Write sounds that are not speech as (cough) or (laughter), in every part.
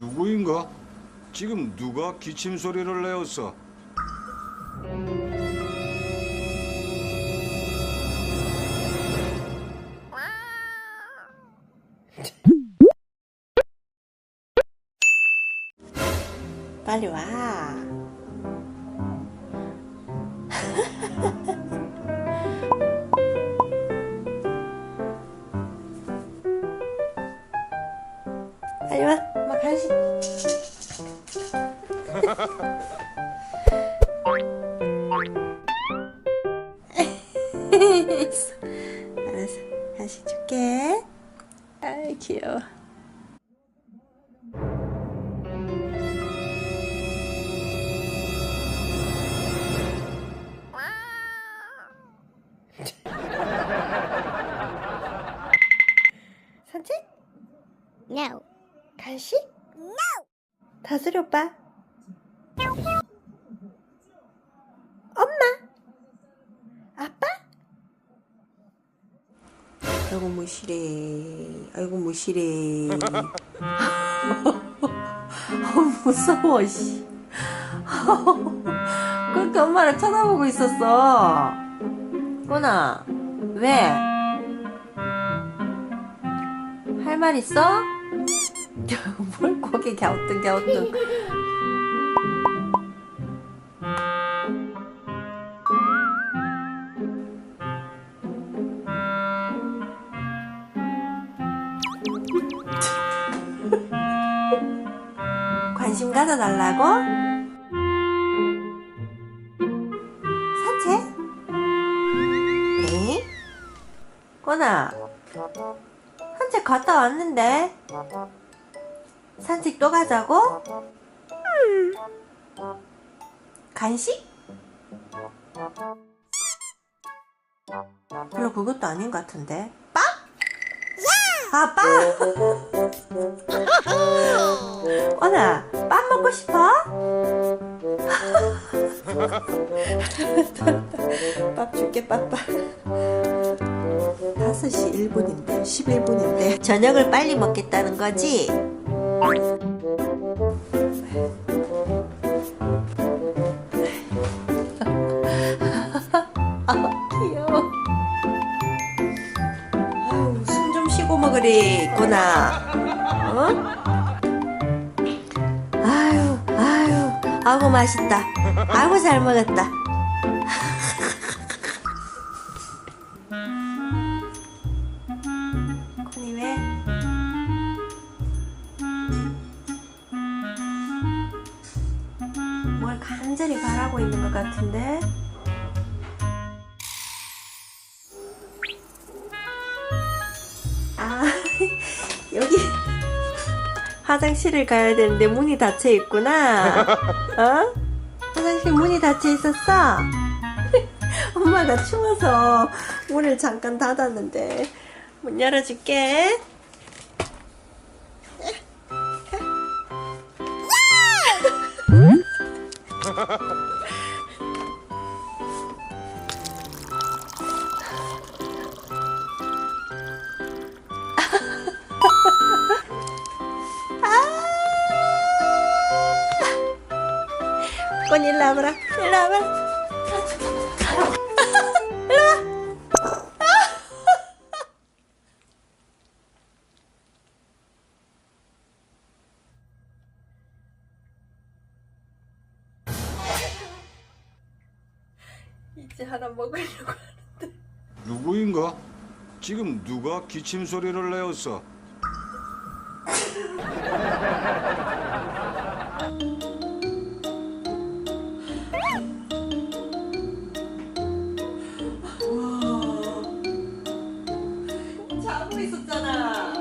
누구인가? 지금 누가 기침 소리를 내었어? 빨리 와. (laughs) 빨리 와. 엄마 간식. 알았어. 간식 줄게. 아이 귀여워. 산책? No. 간식? No. 다슬이 오빠. 엄마. 아빠? 아이고 무시래. 아이고 무시래. 어, 무서워 씨. 그렇게 엄마를 쳐다보고 있었어. 꼬나 왜? 할 말 있어? (laughs) 뭘 고개 갸우뚱 갸우뚱 (laughs) 관심 가져달라고? 산책? 에? 꼬나 산책 갔다 왔는데 산책 또 가자고? 간식? 별로 그것도 아닌 것 같은데 빵? 아 빵! (laughs) 어나 빵 먹고 싶어? (laughs) 밥 줄게 빠빠 5시 1분인데 11분인데 저녁을 빨리 먹겠다는 거지? 아 귀여워 아유 숨 좀 쉬고 먹으리 있구나. 어? 아유 아유 아구 맛있다. 아구 잘 먹었다 (laughs) 뭘 간절히 바라고 있는 것 같은데? 아, (laughs) 여기 화장실을 가야 되는데 문이 닫혀 있구나. 어? 화장실 문이 닫혀 있었어? (laughs) 엄마가 추워서 문을 잠깐 닫았는데 문 열어줄게. 건 일로 와봐 이제 하나 먹으려고 하는데. 누구인가? 지금 누가 기침 소리를 내었어? 자고 있었잖아.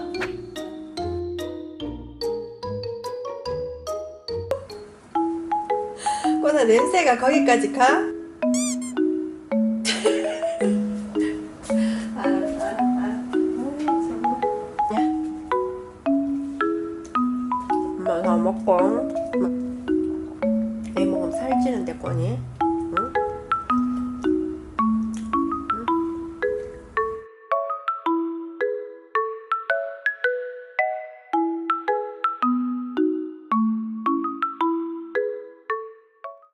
꼬나 냄새가 거기까지 가? 먹고. 애 먹으면 살찌는데 꼬니.